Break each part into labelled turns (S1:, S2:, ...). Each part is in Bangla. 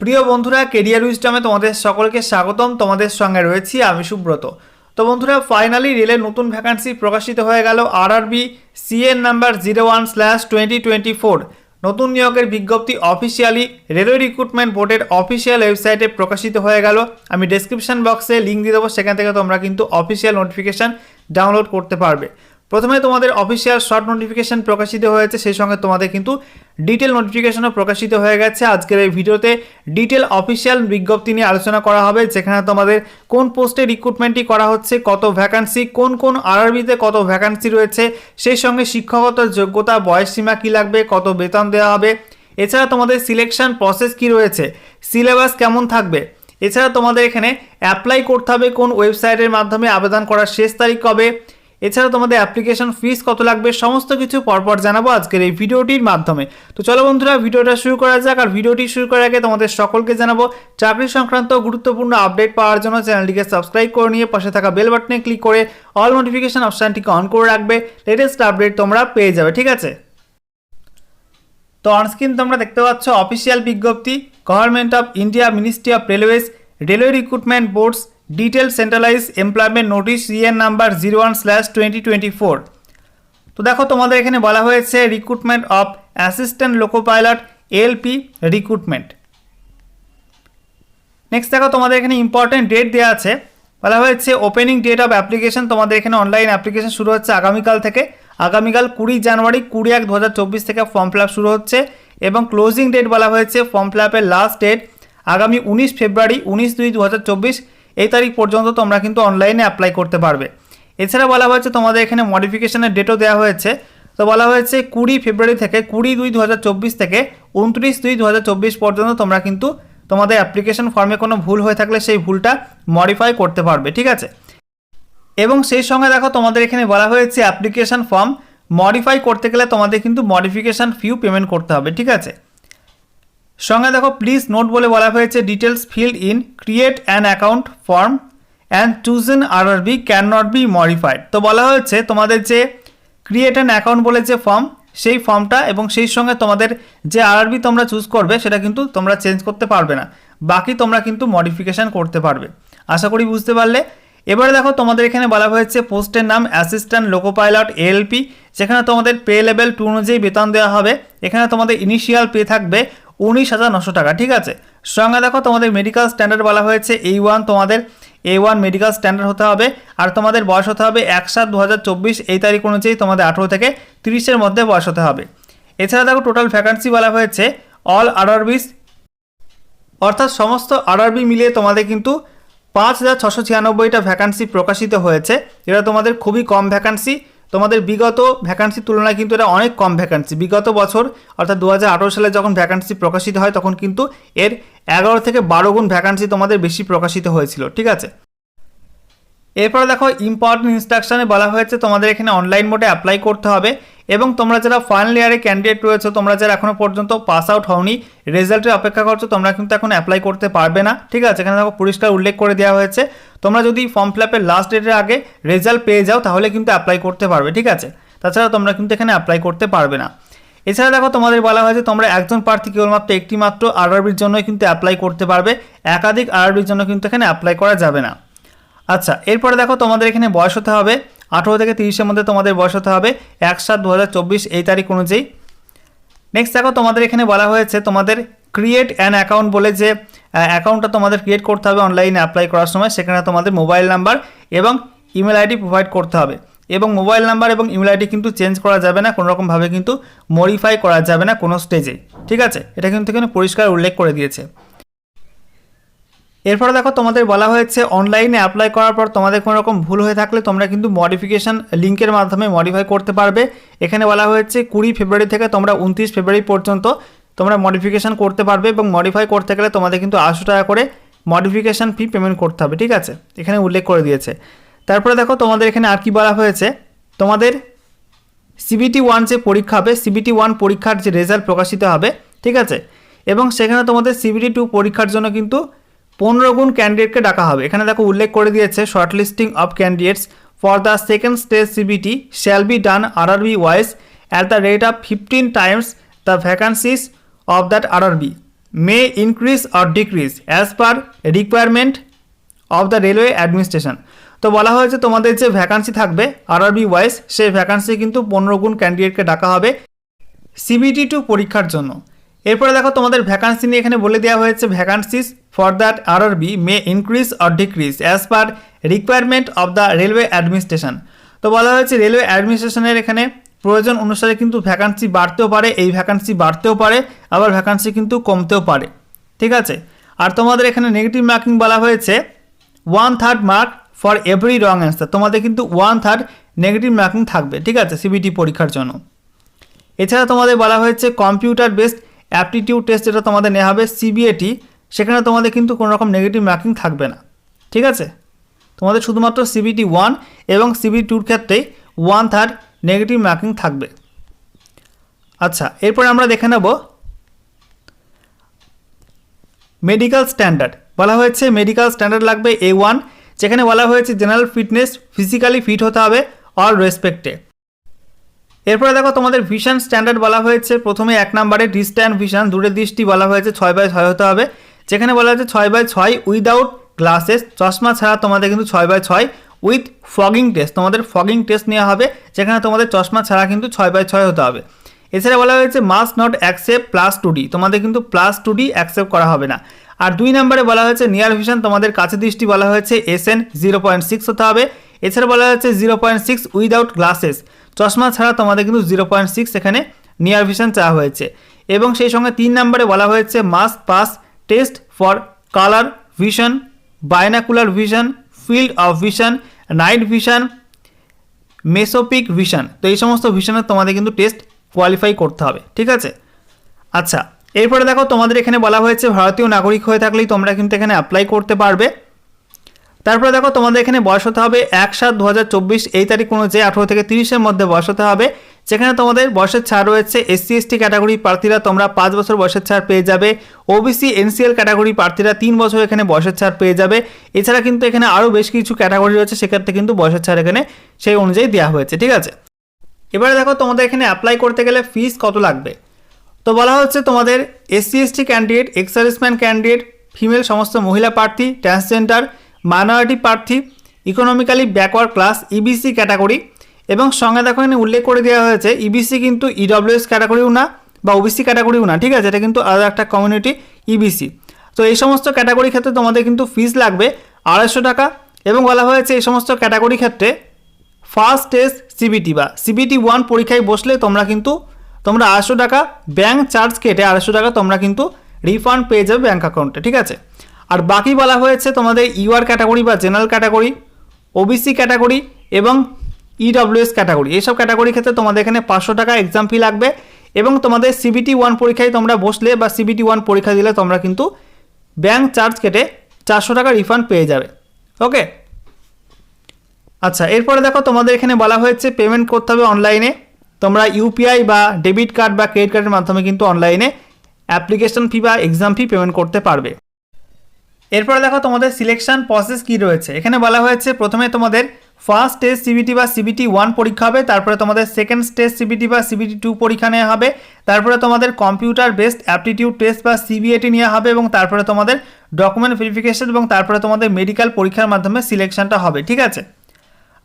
S1: প্রিয় বন্ধুরা কেরিয়ার উইস্টমে তোমাদের সকলকে স্বাগতম। তোমাদের সঙ্গে রয়েছি আমি সুব্রত। তো বন্ধুরা ফাইনালি রেলের নতুন ভ্যাকান্সি প্রকাশিত হয়ে গেল RRB CN number zero one slash twenty twenty four নতুন নিয়োগের বিজ্ঞপ্তি অফিসিয়ালি রেলওয়ে রিক্রুটমেন্ট বোর্ডের অফিসিয়াল ওয়েবসাইটে প্রকাশিত হয়ে গেল। আমি ডেসক্রিপশন বক্সে লিঙ্ক দিয়ে দেবো, সেখান থেকে তোমরা কিন্তু অফিসিয়াল নোটিফিকেশান ডাউনলোড করতে পারবে। প্রথমে তোমাদের অফিসিয়াল শর্ট নোটিফিকেশন প্রকাশিত হয়েছে, সেই সঙ্গে তোমাদের কিন্তু ডিটেল নোটিফিকেশনও প্রকাশিত হয়ে গেছে। আজকের এই ভিডিওতে ডিটেল অফিসিয়াল বিজ্ঞপ্তি নিয়ে আলোচনা করা হবে, যেখানে তোমাদের কোন পোস্টে রিক্রুটমেন্টটি করা হচ্ছে, কত ভ্যাকান্সি কোন কোন আরআরবিতে কত ভ্যাকান্সি রয়েছে, সেই সঙ্গে শিক্ষাগত যোগ্যতা, বয়স সীমা কী লাগবে, কত বেতন দেওয়া হবে। এছাড়া তোমাদের সিলেকশন প্রসেস কি রয়েছে সিলেবাস কেমন থাকবে। এছাড়া তোমাদের এখানে অ্যাপ্লাই করতে হবে কোন ওয়েবসাইটের মাধ্যমে, আবেদন করার শেষ তারিখ কবে। এছাড়া তোমাদের অ্যাপ্লিকেশন ফিস কত লাগবে সমস্ত কিছু পরপর জানাব আজকের এই ভিডিওটির মাধ্যমে। তো চলো বন্ধুরা, ভিডিওটা শুরু করা যাক আর ভিডিওটি শুরু করার আগে তোমাদের সকলকে জানাব, চাকরি সংক্রান্ত গুরুত্বপূর্ণ আপডেট পাওয়ার জন্য চ্যানেলটিকে সাবস্ক্রাইব করে নিয়ে পাশে থাকা বেল বাটনে ক্লিক করে অল নোটিফিকেশন অপশানটিকে অন করে রাখবে লেটেস্ট আপডেট তোমরা পেয়ে যাবে, ঠিক আছে? তো অনস্ক্রিন তোমরা দেখতে পাচ্ছ অফিসিয়াল বিজ্ঞপ্তি government of India ministry of railways railway recruitment boards detail centralise employment notice CN number zero one slash twenty twenty four তো দেখো, তোমাদের এখানে বলা হয়েছে recruitment of assistant loco pilot LP recruitment next দেখো, তোমাদের এখানে ইম্পর্টেন্ট ডেট দেওয়া আছে। বলা হয়েছে ওপেনিং ডেট অফ অ্যাপ্লিকেশন তোমাদের এখানে অনলাইন অ্যাপ্লিকেশন শুরু হচ্ছে আগামীকাল থেকে। আগামীকাল কুড়ি জানুয়ারি কুড়ি এক দু থেকে ফর্ম ফিল শুরু হচ্ছে এবং ক্লোজিং ডেট বলা হয়েছে ফর্ম ফিল আপের লাস্ট ডেট আগামী উনিশ ফেব্রুয়ারি উনিশ দুই দু এই তারিখ পর্যন্ত তোমরা কিন্তু অনলাইনে অ্যাপ্লাই করতে পারবে। এছাড়া বলা হয়েছে, তোমাদের এখানে মডিফিকেশনের ডেটও দেওয়া হয়েছে। তো বলা হয়েছে, কুড়ি ফেব্রুয়ারি থেকে কুড়ি দুই দু থেকে উনত্রিশ দুই দু পর্যন্ত তোমরা কিন্তু তোমাদের অ্যাপ্লিকেশন ফর্মে কোনো ভুল হয়ে থাকলে সেই ভুলটা মডিফাই করতে পারবে, ঠিক আছে? এবং সেই সঙ্গে দেখো, তোমাদের এখানে বলা হয়েছে অ্যাপ্লিকেশন ফর্ম মডিফাই করতে গেলে তোমাদের কিন্তু মডিফিকেশান ফিউ পেমেন্ট করতে হবে, ঠিক আছে? সঙ্গে দেখো প্লিজ নোট বলে বলা হয়েছে details filled in create an account form and chosen RRB can not be modified তো বলা হয়েছে, তোমাদের যে ক্রিয়েট অ্যান অ্যাকাউন্ট বলে যে ফর্ম সেই ফর্মটা এবং সেই সঙ্গে তোমাদের যে আরআরবি তোমরা চুজ করবে, সেটা কিন্তু তোমরা চেঞ্জ করতে পারবে না। বাকি তোমরা কিন্তু মডিফিকেশান করতে পারবে। আশা করি বুঝতে পারলে। এবারে দেখো, তোমাদের এখানে বলা হয়েছে, পোস্টের নাম অ্যাসিস্ট্যান্ট লোকো পাইলট এএলপি যেখানে তোমাদের পে লেভেল টু অনুযায়ী বেতন দেওয়া হবে। এখানে তোমাদের ইনিশিয়াল পে থাকবে উনিশ হাজার নশো টাকা, ঠিক আছে? সঙ্গে দেখো তোমাদের মেডিকেল স্ট্যান্ডার্ড বলা হয়েছে এই ওয়ান তোমাদের এ ওয়ান মেডিকেল স্ট্যান্ডার্ড হতে হবে, আর তোমাদের বয়স হতে হবে এক সাত দু এই তারিখ অনুযায়ী তোমাদের আঠেরো থেকে তিরিশের মধ্যে বয়স হতে হবে। এছাড়া দেখো টোটাল ভ্যাকান্সি বলা হয়েছে অল আরআরবিস অর্থাৎ সমস্ত আরআরবি মিলিয়ে তোমাদের কিন্তু পাঁচ হাজার ছশো ছিয়ানব্বইটা ভ্যাকান্সি প্রকাশিত হয়েছে। এটা তোমাদের খুবই কম ভ্যাকান্সি তোমাদের বিগত ভ্যাকান্সির তুলনায় কিন্তু এটা অনেক কম ভ্যাকান্সি বিগত বছর, অর্থাৎ দু হাজার আঠারো সালে যখন ভ্যাকান্সি প্রকাশিত হয়, তখন কিন্তু এর এগারো থেকে বারো গুণ ভ্যাকান্সি তোমাদের বেশি প্রকাশিত হয়েছিল, ঠিক আছে? এরপরে দেখো ইম্পর্টেন্ট ইনস্ট্রাকশানে বলা হয়েছে তোমাদের এখানে অনলাইন মোডে অ্যাপ্লাই করতে হবে। এবং তোমরা যারা ফাইনাল ইয়ারে ক্যান্ডিডেট রয়েছে, তোমরা যারা এখনও পর্যন্ত পাস আউট হওনি রেজাল্টের অপেক্ষা করছ, তোমরা কিন্তু এখন অ্যাপ্লাই করতে পারবে না। ঠিক আছে? এখানে দেখো পরিষ্কার উল্লেখ করে দেওয়া হয়েছে। তোমরা যদি ফর্ম ফিল আপের লাস্ট ডেটের আগে রেজাল্ট পেয়ে যাও, তাহলে কিন্তু অ্যাপ্লাই করতে পারবে। ঠিক আছে? তাছাড়া তোমরা কিন্তু এখানে অ্যাপ্লাই করতে পারবে না। এছাড়া দেখো তোমাদের বলা হয়েছে, তোমরা একজন প্রার্থী কেবলমাত্র একটি মাত্র আরআরবির জন্যই কিন্তু অ্যাপ্লাই করতে পারবে। একাধিক আরআরবির জন্য কিন্তু এখানে অ্যাপ্লাই করা যাবে না। আচ্ছা এরপরে দেখো তোমাদের এখানে বয়স হতে হবে। আঠেরো থেকে তিরিশের মধ্যে তোমাদের বয়স হতে হবে এক সাত দু এই তারিখ অনুযায়ী। নেক্সট দেখো, তোমাদের এখানে বলা হয়েছে তোমাদের ক্রিয়েট অ্যান অ্যাকাউন্ট বলে যে অ্যাকাউন্টটা তোমাদের ক্রিয়েট করতে হবে অনলাইনে অ্যাপ্লাই করার সময়। সেখানে তোমাদের মোবাইল নাম্বার এবং ইমেল আইডি প্রোভাইড করতে হবে। এবং মোবাইল নাম্বার এবং ইমেল আইডি কিন্তু চেঞ্জ করা যাবে না কোনো রকমভাবে কিন্তু মডিফাই করা যাবে না কোনো স্টেজে ঠিক আছে? এটা কিন্তু এখানে পরিষ্কার উল্লেখ করে দিয়েছে। এরপরে দেখো, তোমাদের বলা হয়েছে অনলাইনে অ্যাপ্লাই করার পর তোমাদের কোনো রকম ভুল হয়ে থাকলে তোমরা কিন্তু মডিফিকেশান লিঙ্কের মাধ্যমে মডিফাই করতে পারবে। এখানে বলা হয়েছে কুড়ি ফেব্রুয়ারি থেকে তোমরা উনত্রিশ ফেব্রুয়ারি পর্যন্ত তোমরা মডিফিকেশান করতে পারবে এবং মডিফাই করতে গেলে তোমাদের কিন্তু আটশো টাকা করে মডিফিকেশান ফি পেমেন্ট করতে হবে, ঠিক আছে? এখানে উল্লেখ করে দিয়েছে। তারপরে দেখো, তোমাদের এখানে আর কি বলা হয়েছে? তোমাদের সিবিটি ওয়ান যে পরীক্ষা হবে সিবিটি ওয়ান পরীক্ষার যে রেজাল্ট প্রকাশিত হবে, ঠিক আছে? এবং সেখানে তোমাদের সিবিটি টু পরীক্ষার জন্য কিন্তু পনেরো গুণ ক্যান্ডিডেটকে ডাকা হবে। এখানে দেখো উল্লেখ করে দিয়েছে short listing of candidates for the second stage CBT shall be done RRB wise at the rate of fifteen times the vacancies of that RRB may increase or decrease as per requirement of the railway administration তো বলা হয়েছে তোমাদের যে ভ্যাকান্সি থাকবে আরআরবি ওয়াইজ সেই ভ্যাকান্সি কিন্তু পনেরো গুণ ক্যান্ডিডেটকে ডাকা হবে সিবিটি টু পরীক্ষার জন্য। এরপরে দেখো তোমাদের ভ্যাকান্সি নিয়ে এখানে বলে দেওয়া হয়েছে vacancies for that R R B may increase or decrease as per requirement of the railway administration তো বলা হয়েছে রেলওয়ে অ্যাডমিনিস্ট্রেশনের এখানে প্রয়োজন অনুসারে কিন্তু ভ্যাকান্সি বাড়তেও পারে, এই ভ্যাকান্সি বাড়তেও পারে, আবার ভ্যাকান্সি কিন্তু কমতেও পারে। ঠিক আছে? আর তোমাদের এখানে নেগেটিভ মার্কিং বলা হয়েছে one third mark for every wrong answer তোমাদের কিন্তু ওয়ান থার্ড নেগেটিভ মার্কিং থাকবে, ঠিক আছে? সিবিটি পরীক্ষার জন্য। এছাড়া তোমাদের বলা হয়েছে কম্পিউটার বেসড অ্যাপটিটিউড টেস্ট যেটা তোমাদের নেওয়া হবে সিবিএটি সেখানে তোমাদের কিন্তু কোনো রকম নেগেটিভ মার্কিং থাকবে না। ঠিক আছে? তোমাদের শুধুমাত্র সিবিটি ওয়ান এবং সিবিটি টুর ক্ষেত্রেই ওয়ান থার্ড নেগেটিভ মার্কিং থাকবে। আচ্ছা এরপরে আমরা দেখে নেব মেডিকেল স্ট্যান্ডার্ড বলা হয়েছে মেডিকেল স্ট্যান্ডার্ড লাগবে এ ওয়ান যেখানে বলা হয়েছে জেনারেল ফিটনেস ফিজিক্যালি ফিট হতে হবে অল রেসপেক্টে এরপরে দেখো তোমাদের ভিশন স্ট্যান্ডার্ড বলা হয়েছে। প্রথমে এক নম্বরে ডিস্ট্যান্ট ভিশন দূরের দৃষ্টি বলা হয়েছে, ছয় বাই ছয় হতে হবে। যেখানে বলা হয়েছে ছয় বাই ছয় উইদাউট গ্লাসেস চশমা ছাড়া তোমাদের কিন্তু ছয় বাই ছয় উইথ ফগিং টেস্ট তোমাদের ফগিং টেস্ট নেওয়া হবে, যেখানে তোমাদের চশমা ছাড়া কিন্তু ছয় বাই ছয় হতে হবে। এছাড়া বলা হয়েছে must not accept plus two D তোমাদের কিন্তু প্লাস টু ডি অ্যাকসেপ্ট করা হবে না। আর দুই নম্বরে বলা হয়েছে নিয়ার ভিশন তোমাদের কাছে দৃষ্টি বলা হয়েছে S N zero point six হতে হবে। এছাড়া বলা হয়েছে zero point six without glasses চশমা ছাড়া তোমাদের কিন্তু জিরো পয়েন্ট সিক্স এখানে নিয়ার ভিশন চাওয়া হয়েছে। এবং সেই সঙ্গে তিন নম্বরে বলা হয়েছে must pass test for colour vision binocular vision field of vision night vision mesopic vision তো এই সমস্ত ভিশনের তোমাদের কিন্তু টেস্ট কোয়ালিফাই করতে হবে, ঠিক আছে? আচ্ছা এরপরে দেখো তোমাদের এখানে বলা হয়েছে ভারতীয় নাগরিক হয়ে থাকলেই তোমরা কিন্তু এখানে অ্যাপ্লাই করতে পারবে। তারপরে দেখো তোমাদের এখানে বয়স হতে হবে এক সাত দু এই তারিখ অনুযায়ী আঠেরো থেকে তিরিশের মধ্যে বয়স হতে হবে। যেখানে তোমাদের বয়সের ছাড় রয়েছে এসসি এসটি ক্যাটাগরি প্রার্থীরা তোমরা পাঁচ বছর বয়সের ছাড় পেয়ে যাবে। ওবিসি এনসিএল ক্যাটাগরি প্রার্থীরা তিন বছর এখানে বয়সের ছাড় পেয়ে যাবে। এছাড়া কিন্তু এখানে আরও বেশ কিছু ক্যাটাগরি রয়েছে, সেক্ষেত্রে কিন্তু বয়সের ছাড় এখানে সেই অনুযায়ী দেওয়া হয়েছে, ঠিক আছে? এবারে দেখো তোমাদের এখানে অ্যাপ্লাই করতে গেলে ফিস কত লাগবে? তো বলা হচ্ছে তোমাদের SC ST candidate ex serviceman candidate female সমস্ত মহিলা প্রার্থী ট্রান্সজেন্ডার মাইনরিটি প্রার্থী economically backward class EBC category এবং সঙ্গে দেখো এখানে উল্লেখ করে দেওয়া হয়েছে ইবিসি কিন্তু ইডব্লিউএস ক্যাটাগরিও না বা ওবিসি ক্যাটাগরিও না, ঠিক আছে? এটা কিন্তু আলাদা একটা কমিউনিটি ইবিসি তো এই সমস্ত ক্যাটাগরি ক্ষেত্রে তোমাদের কিন্তু ফিস লাগবে আড়াইশো টাকা এবং বলা হয়েছে এই সমস্ত ক্যাটাগরি ক্ষেত্রে ফার্স্ট টেস্ট সিবিটি বা সিবিটি ওয়ান পরীক্ষায় বসলে তোমরা কিন্তু, তোমরা আড়াইশো টাকা ব্যাঙ্ক চার্জ কেটে আড়াইশো টাকা তোমরা কিন্তু রিফান্ড পেয়ে যাবে ব্যাঙ্ক অ্যাকাউন্টে ঠিক আছে? আর বাকি বলা হয়েছে তোমাদের ইউআর ক্যাটাগরি বা জেনারেল ক্যাটাগরি, ওবিসি ক্যাটাগরি এবং ইডব্লিউএস ক্যাটাগরি। এইসব ক্যাটাগরি ক্ষেত্রে তোমাদের এখানে পাঁচশো টাকা এক্সাম ফি লাগবে এবং তোমাদের সিবিটি ওয়ান পরীক্ষায় তোমরা বসলে বা সিবিটি ওয়ান পরীক্ষা দিলে তোমরা কিন্তু ব্যাঙ্ক চার্জ কেটে চারশো টাকা রিফান্ড পেয়ে যাবে। ওকে আচ্ছা এরপরে দেখো তোমাদের এখানে বলা হয়েছে পেমেন্ট করতে হবে অনলাইনে তোমরা ইউপিআই বা ডেবিট কার্ড বা ক্রেডিট কার্ডের মাধ্যমে কিন্তু অনলাইনে অ্যাপ্লিকেশন ফি বা এক্সাম ফি পেমেন্ট করতে পারবে। এরপরে দেখো তোমাদের সিলেকশন প্রসেস কি রয়েছে। এখানে বলা হয়েছে প্রথমে তোমাদের ফার্স্ট টেস্ট সিবিটি বা সিবিটি ওয়ান পরীক্ষা হবে, তারপরে তোমাদের সেকেন্ড টেস্ট সিবিটি বা সিবিটি টু পরীক্ষা নেওয়া হবে, তারপরে তোমাদের কম্পিউটার বেসড অ্যাপটিটিউড টেস্ট বা সিবিএটি নেওয়া হবে এবং তারপরে তোমাদের ডকুমেন্ট ভেরিফিকেশন এবং তারপরে তোমাদের মেডিকেল পরীক্ষার মাধ্যমে সিলেকশনটা হবে, ঠিক আছে?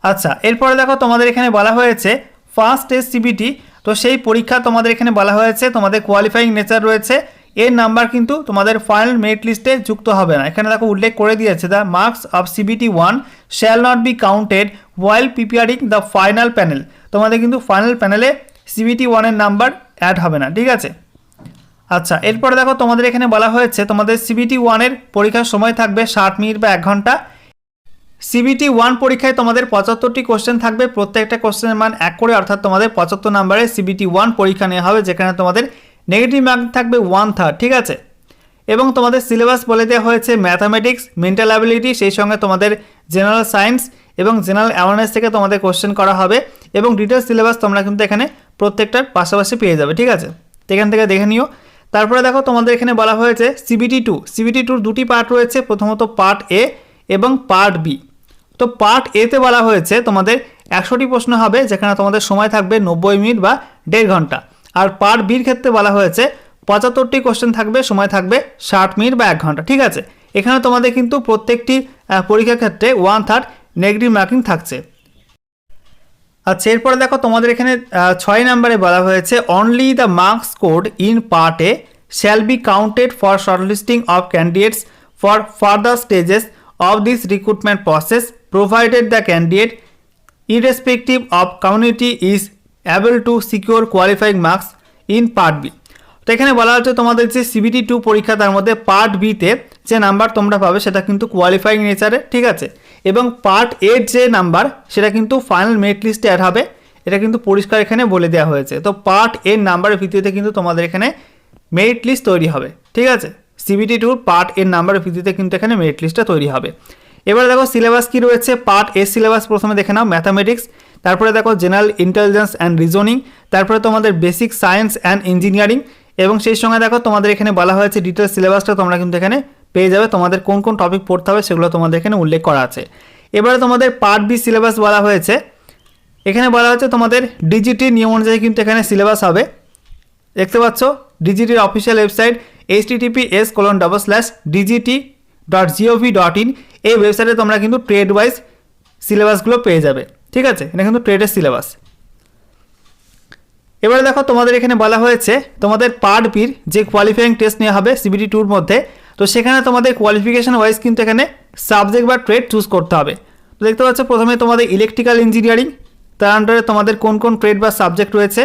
S1: আচ্ছা এরপরে দেখো তোমাদের এখানে বলা হয়েছে ফার্স্ট টেস্ট সিবিটি তো সেই পরীক্ষা তোমাদের এখানে বলা হয়েছে, তোমাদের কোয়ালিফাইং নেচার রয়েছে এর নাম্বার কিন্তু তোমাদের ফাইনাল মেরিট লিস্টে যুক্ত হবে না। এখানে দেখো উল্লেখ করে দিয়েছে the marks of CBT one shall not be counted while preparing the final panel তোমাদের কিন্তু ফাইনাল প্যানেলে সিবিটি ওয়ানের নাম্বার অ্যাড হবে না, ঠিক আছে? আচ্ছা এরপরে দেখো তোমাদের এখানে বলা হয়েছে, তোমাদের সিবিটি ওয়ানের পরীক্ষার সময় থাকবে ষাট মিনিট বা এক ঘণ্টা। সিবিটি ওয়ান পরীক্ষায় তোমাদের পঁচাত্তরটি কোশ্চেন থাকবে, প্রত্যেকটা কোশ্চেনের মান এক করে, অর্থাৎ তোমাদের পঁচাত্তর নাম্বারে সিবিটি ওয়ান পরীক্ষা নেওয়া হবে, যেখানে তোমাদের নেগেটিভ মার্ক থাকবে ওয়ান থার্ড ঠিক আছে? এবং তোমাদের সিলেবাস বলে দেওয়া হয়েছে ম্যাথামেটিক্স মেন্টাল অ্যাবিলিটি সেই সঙ্গে তোমাদের জেনারেল সায়েন্স এবং জেনারেল অ্যাওয়ারনেস থেকে তোমাদের কোশ্চেন করা হবে এবং ডিটেলস সিলেবাস তোমরা কিন্তু এখানে প্রত্যেকটার পাশাপাশি পেয়ে যাবে, ঠিক আছে? এখান থেকে দেখে নিও। তারপরে দেখো তোমাদের এখানে বলা হয়েছে সিবিটি টু সিবিটি টুর দুটি পার্ট রয়েছে, প্রথমত পার্ট এ এবং পার্ট বি তো পার্ট এতে বলা হয়েছে তোমাদের একশোটি প্রশ্ন হবে, যেখানে তোমাদের সময় থাকবে নব্বই মিনিট বা দেড় ঘণ্টা। আর পার্ট বির ক্ষেত্রে বলা হয়েছে, পঁচাত্তরটি কোশ্চেন থাকবে, সময় থাকবে ষাট মিনিট বা এক ঘণ্টা, ঠিক আছে? এখানে তোমাদের কিন্তু প্রত্যেকটি পরীক্ষার ক্ষেত্রে ওয়ান থার্ড নেগেটিভ মার্কিং থাকছে। আচ্ছা এরপরে দেখো তোমাদের এখানে ছয় নম্বরে বলা হয়েছে only the marks code in part shall be counted for shortlisting of candidates for further stages of this recruitment process provided the candidate irrespective of community is able to secure qualifying marks in part B তো এখানে বলা হচ্ছে তোমাদের যে সিবিটি টু পরীক্ষা, তার মধ্যে পার্ট বিতে যে নাম্বার তোমরা পাবে, সেটা কিন্তু কোয়ালিফাইং নেচারে ঠিক আছে? এবং পার্ট এর যে নাম্বার সেটা কিন্তু ফাইনাল মেরিট লিস্টে অ্যাড হবে। এটা কিন্তু পরিষ্কার এখানে বলে দেওয়া হয়েছে। তো পার্ট এর নাম্বারের ভিত্তিতে কিন্তু তোমাদের এখানে মেরিট লিস্ট তৈরি হবে, ঠিক আছে? সিবিটি টুর পার্ট এর নাম্বারের ভিত্তিতে কিন্তু এখানে মেরিট লিস্টটা তৈরি হবে। এবারে দেখো সিলেবাস কি রয়েছে? পার্ট এ সিলেবাস প্রথমে দেখে নাও ম্যাথামেটিক্স তারপরে দেখো জেনারেল ইন্টেলিজেন্স অ্যান্ড রিজনিং তারপরে তোমাদের বেসিক সায়েন্স অ্যান্ড ইঞ্জিনিয়ারিং এবং সেই সঙ্গে দেখো তোমাদের এখানে বলা হয়েছে ডিটেল সিলেবাসটা তোমরা কিন্তু এখানে পেয়ে যাবে। তোমাদের কোন কোন টপিক পড়তে হবে সেগুলো তোমাদের এখানে উল্লেখ করা আছে। এবারে তোমাদের পার্ট বি সিলেবাস বলা হয়েছে। এখানে বলা হচ্ছে তোমাদের ডিজিটি নিয়ম অনুযায়ী কিন্তু এখানে সিলেবাস হবে। দেখতে পাচ্ছ? ডিজিটির official website H TTP S colon double slash DGT dot GOV dot in এই ওয়েবসাইটে তোমরা কিন্তু ট্রেড ওয়াইজ সিলেবাসগুলো পেয়ে যাবে। ঠিক আছে? এটা কিন্তু ট্রেডের সিলেবাস এবারে দেখো তোমাদের এখানে বলা হয়েছে, তোমাদের পার্ট বির যে কোয়ালিফাইং টেস্ট নেওয়া হবে সিবিটি টুর মধ্যে, তো সেখানে তোমাদের কোয়ালিফিকেশন ওয়াইজ কিন্তু এখানে সাবজেক্ট বা ট্রেড চুজ করতে হবে। তো দেখতে পাচ্ছ, প্রথমে তোমাদের ইলেকট্রিক্যাল ইঞ্জিনিয়ারিং তার আন্ডারে তোমাদের কোন কোন ট্রেড বা সাবজেক্ট রয়েছে,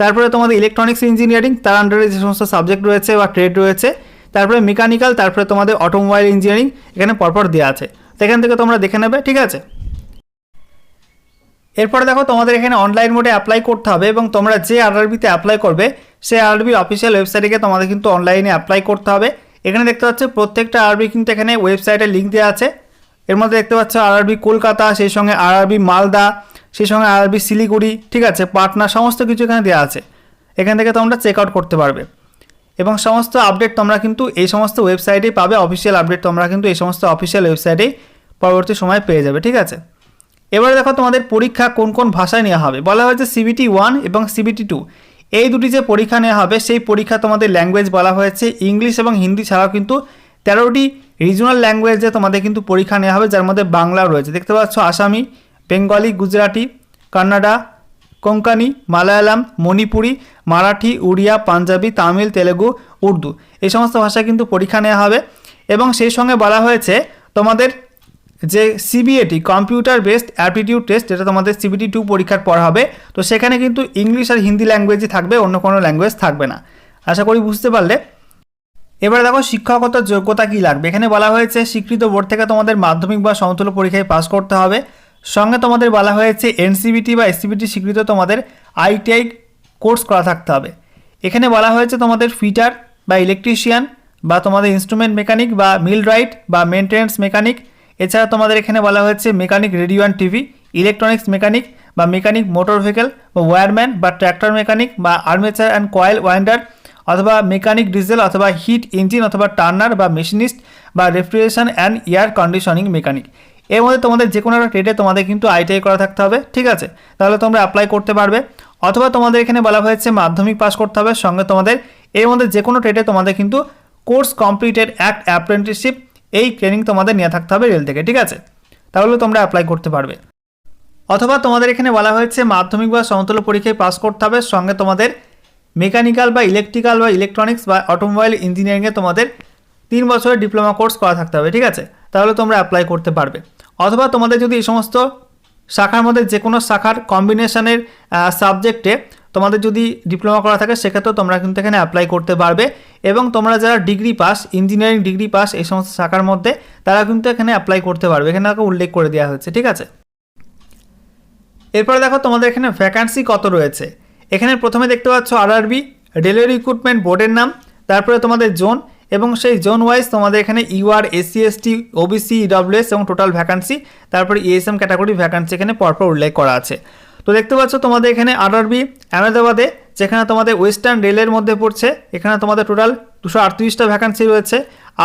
S1: তারপরে তোমাদের ইলেকট্রনিক্স ইঞ্জিনিয়ারিং তার আন্ডারে যে সমস্ত সাবজেক্ট রয়েছে বা ট্রেড রয়েছে, তারপরে মেকানিক্যাল তারপরে তোমাদের অটোমোবাইল ইঞ্জিনিয়ারিং এখানে পরপর দেওয়া আছে। তো এখান থেকে তোমরা দেখে নেবে, ঠিক আছে? এরপরে দেখো, তোমাদের এখানে অনলাইন মোডে অ্যাপ্লাই করতে হবে এবং তোমরা যে আরআরবিতে অ্যাপ্লাই করবে সেই আরআরবির অফিসিয়াল ওয়েবসাইটে গিয়ে তোমাদের কিন্তু অনলাইনে অ্যাপ্লাই করতে হবে। এখানে দেখতে পাচ্ছ, প্রত্যেকটা আরআরবি কিন্তু এখানে ওয়েবসাইটের লিঙ্ক দেওয়া আছে। এর মধ্যে দেখতে পাচ্ছ আরআরবি কলকাতা, সেই সঙ্গে আরআরবি মালদা, সেই সঙ্গে আরআরবি শিলিগুড়ি, ঠিক আছে, পাটনা, সমস্ত কিছু এখানে দেওয়া আছে। এখান থেকে তোমরা চেক আউট করতে পারবে। এবং সমস্ত আপডেট তোমরা কিন্তু এই সমস্ত ওয়েবসাইটেই পাবে অফিসিয়াল আপডেট তোমরা কিন্তু এই সমস্ত অফিসিয়াল ওয়েবসাইটেই পরবর্তী সময় পেয়ে যাবে, ঠিক আছে? এবারে দেখো তোমাদের পরীক্ষা কোন কোন ভাষায় নেওয়া হবে। বলা হয়েছে সিবিটি ওয়ান এবং সিবিটি টু এই দুটি যে পরীক্ষা নেওয়া হবে, সেই পরীক্ষা তোমাদের ল্যাঙ্গুয়েজ বলা হয়েছে। ইংলিশ এবং হিন্দি ছাড়াও কিন্তু তেরোটি রিজনাল ল্যাঙ্গুয়েজে তোমাদের কিন্তু পরীক্ষা নেওয়া হবে, যার মধ্যে বাংলা রয়েছে। দেখতে পাচ্ছ আসামি, বেঙ্গলি, গুজরাটি, কান্নাডা, কোঙ্কানি, মালায়ালাম, মণিপুরি, মারাঠি, উড়িয়া, পাঞ্জাবি, তামিল, তেলেগু, উর্দু। এই সমস্ত ভাষায় কিন্তু পরীক্ষা নেওয়া হবে। এবং সেই সঙ্গে বলা হয়েছে তোমাদের যে CBAT computer based aptitude test যেটা তোমাদের সিবিটি টু পরীক্ষার পর হবে, তো সেখানে কিন্তু ইংলিশ আর হিন্দি ল্যাঙ্গুয়েজই থাকবে, অন্য কোনো ল্যাঙ্গুয়েজ থাকবে না। আশা করি বুঝতে পারলে। এবার দেখো শিক্ষকতার যোগ্যতা কী লাগবে? এখানে বলা হয়েছে, স্বীকৃত বোর্ড থেকে তোমাদের মাধ্যমিক বা সমতুল্য পরীক্ষায় পাস করতে হবে। সঙ্গে তোমাদের বলা হয়েছে এনসিবিটি বা এসসিবিটি স্বীকৃত তোমাদের আইটিআই কোর্স করা থাকতে হবে। এখানে বলা হয়েছে তোমাদের ফিটার বা ইলেকট্রিশিয়ান বা তোমাদের ইনস্ট্রুমেন্ট মেকানিক বা মিল রাইট বা মেনটেন্যান্স মেকানিক এছাড়া তোমাদের এখানে বলা হয়েছে mechanic radio and TV, electronics mechanic বা মেকানিক মোটর ভেহিকেল বা ওয়্যারম্যান বা ট্র্যাক্টর মেকানিক বা আর্মেচার অ্যান্ড কয়েল ওয়াইন্ডার অথবা মেকানিক ডিজেল অথবা হিট ইঞ্জিন অথবা টার্নার বা মেশিনিস্ট বা refrigeration and air conditioning mechanic. এর মধ্যে তোমাদের যে কোনো একটা ট্রেডে তোমাদের কিন্তু আইটিআই করা থাকতে হবে, ঠিক আছে? তাহলে তোমরা অ্যাপ্লাই করতে পারবে। অথবা তোমাদের এখানে বলা হয়েছে মাধ্যমিক পাস করতে হবে, সঙ্গে তোমাদের এর মধ্যে যে কোনো ট্রেডে তোমাদের কিন্তু কোর্স কমপ্লিটেড অ্যাক্ট অ্যাপ্রেন্টিসশিপ এই ট্রেনিং তোমাদের নিয়ে থাকতে হবে রেল থেকে, ঠিক আছে? তাহলে তোমরা অ্যাপ্লাই করতে পারবে। অথবা তোমাদের এখানে বলা হয়েছে, মাধ্যমিক বা সমতুল্য পরীক্ষায় পাস করতে হবে, সঙ্গে তোমাদের মেকানিক্যাল বা ইলেকট্রিক্যাল বা ইলেকট্রনিক্স বা অটোমোবাইল ইঞ্জিনিয়ারিংয়ে তোমাদের তিন বছরের ডিপ্লোমা কোর্স করা থাকতে হবে, ঠিক আছে? তাহলে তোমরা অ্যাপ্লাই করতে পারবে। অথবা তোমাদের যদি এই সমস্ত শাখার মধ্যে যে কোনো শাখার কম্বিনেশনের সাবজেক্টে তোমাদের যদি ডিপ্লোমা করা থাকে, সেক্ষেত্রেও তোমরা কিন্তু এখানে অ্যাপ্লাই করতে পারবে। এবং তোমরা যারা degree pass engineering degree pass এই সমস্ত শাখার মধ্যে, তারা কিন্তু এখানে অ্যাপ্লাই করতে পারবে। এখানে আমাকে উল্লেখ করে দেওয়া হয়েছে, ঠিক আছে? এরপরে দেখো, তোমাদের এখানে ভ্যাকান্সি কত রয়েছে? এখানে প্রথমে দেখতে পাচ্ছ আরআরবি রেলওয়ে রিক্রুটমেন্ট বোর্ডের নাম, তারপরে তোমাদের জোন এবং সেই জোন ওয়াইজ তোমাদের এখানে UR SC ST OBC EWS এবং টোটাল ভ্যাকান্সি তারপরে ইএসএম ক্যাটাগরি ভ্যাকান্সি এখানে পরপর উল্লেখ করা আছে। তো দেখতে পাচ্ছ তোমাদের এখানে আরআরবি আহমেদাবাদে, যেখানে তোমাদের ওয়েস্টার্ন রেলের মধ্যে পড়ছে, এখানে তোমাদের টোটাল দুশো আটত্রিশটা ভ্যাকান্সি রয়েছে।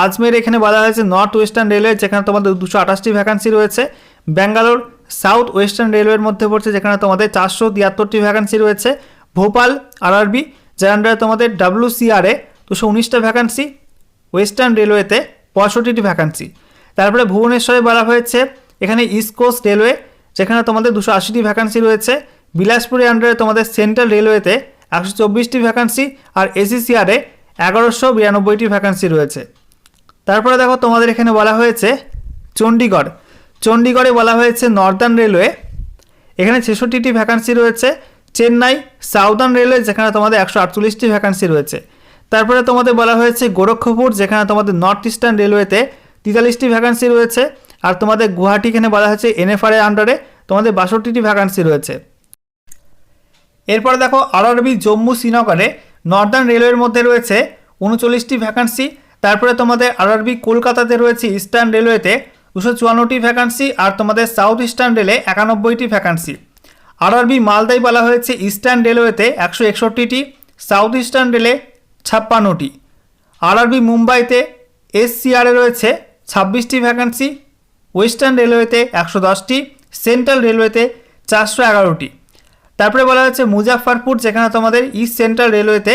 S1: আজমের এখানে বলা হয়েছে নর্থ ওয়েস্টার্ন রেলওয়ে যেখানে তোমাদের দুশো আঠাশটি ভ্যাকান্সি রয়েছে। ব্যাঙ্গালোর সাউথ ওয়েস্টার্ন রেলওয়ের মধ্যে পড়ছে, যেখানে তোমাদের চারশো তিয়াত্তরটি ভ্যাকান্সি রয়েছে। ভোপাল আরআরবি যার আন্ডারে তোমাদের ডাব্লিউসিআরএ দুশো উনিশটা ভ্যাকান্সি ওয়েস্টার্ন রেলওয়েতে পঁয়ষট্টিটি ভ্যাকান্সি তারপরে ভুবনেশ্বরে বলা হয়েছে, এখানে ইস্ট কোস্ট রেলওয়ে যেখানে তোমাদের দুশো আশিটি ভ্যাকান্সি রয়েছে। বিলাসপুরের আন্ডারে তোমাদের সেন্ট্রাল রেলওয়েতে একশো চব্বিশটি ভ্যাকান্সি আর এসিসিআরে এগারোশো বিরানব্বইটি ভ্যাকান্সি রয়েছে। তারপরে দেখো তোমাদের এখানে বলা হয়েছে চণ্ডীগড় চণ্ডীগড়ে বলা হয়েছে নর্দার্ন রেলওয়ে এখানে ছেষট্টিটি ভ্যাকান্সি রয়েছে। চেন্নাই সাউদার্ন রেলওয়ে যেখানে তোমাদের একশো আটচল্লিশটি ভ্যাকান্সি রয়েছে। তারপরে তোমাদের বলা হয়েছে গোরক্ষপুর, যেখানে তোমাদের নর্থ ইস্টার্ন রেলওয়েতে তেতাল্লিশটি ভ্যাকান্সি রয়েছে। আর তোমাদের গুয়াহাটি এখানে বলা হয়েছে এনএফআর এর আন্ডারে তোমাদের বাষট্টিটি ভ্যাকান্সি রয়েছে। এরপরে দেখো, আরআরবি জম্মু শ্রীনগরে নর্দার্ন রেলওয়ের মধ্যে রয়েছে উনচল্লিশটি ভ্যাকান্সি তারপরে তোমাদের আরআরবি কলকাতাতে রয়েছে ইস্টার্ন রেলওয়েতে দুশো চুয়ান্নটি ভ্যাকান্সি আর তোমাদের সাউথ ইস্টার্ন রেলে একানব্বইটি ভ্যাকান্সি আরআরবি মালদায় বলা হয়েছে ইস্টার্ন রেলওয়েতে একশো একষট্টিটি সাউথ ইস্টার্ন রেলে ছাপ্পান্নটি। আরআরবি মুম্বাইতে এসসিআরে রয়েছে ছাব্বিশটি ভ্যাকান্সি ওয়েস্টার্ন রেলওয়েতে একশো দশটি, সেন্ট্রাল রেলওয়েতে চারশো এগারোটি। তারপরে বলা হয়েছে মুজাফরপুর যেখানে তোমাদের ইস্ট সেন্ট্রাল রেলওয়েতে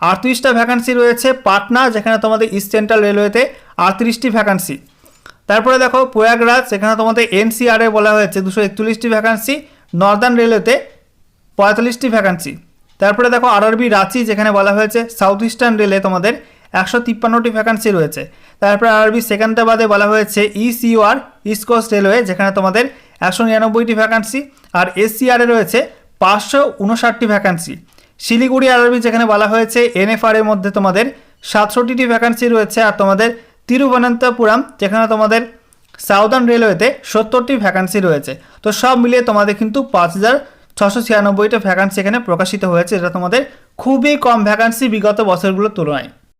S1: আটত্রিশটা ভ্যাকান্সি রয়েছে, পাটনা, যেখানে তোমাদের ইস্ট সেন্ট্রাল রেলওয়েতে আটত্রিশটি ভ্যাকান্সি তারপরে দেখো প্রয়াগরাজ, যেখানে তোমাদের এনসিআরে বলা হয়েছে দুশো একচল্লিশটি ভ্যাকান্সি নর্দার্ন রেলওয়েতে পঁয়তাল্লিশটি ভ্যাকান্সি তারপরে দেখো আরআরবি, রাঁচি, যেখানে বলা হয়েছে সাউথ ইস্টার্ন রেলে তোমাদের একশো তিপ্পান্নটি ভ্যাকান্সি রয়েছে। তারপরে আরআরবি সেকেন্দ্রাবাদে বলা হয়েছে ইসিওআর ইস্ট কোস্ট রেলওয়ে যেখানে তোমাদের একশো নিরানব্বইটি ভ্যাকান্সি আর এসসিআরে রয়েছে পাঁচশো উনষাটটি ভ্যাকান্সি শিলিগুড়ি আরআরবি যেখানে বলা হয়েছে এনএফআর এর মধ্যে তোমাদের সাতষট্টিটি ভ্যাকান্সি রয়েছে আর তোমাদের তিরুবনন্তপুরম, যেখানে তোমাদের সাউদার্ন রেলওয়েতে সত্তরটি ভ্যাকান্সি রয়েছে। তো সব মিলিয়ে তোমাদের কিন্তু পাঁচ হাজার ছশো ছিয়ানব্বইটা ভ্যাকান্সি এখানে প্রকাশিত হয়েছে এটা তোমাদের খুবই কম ভ্যাকান্সি বিগত বছরগুলোর তুলনায়।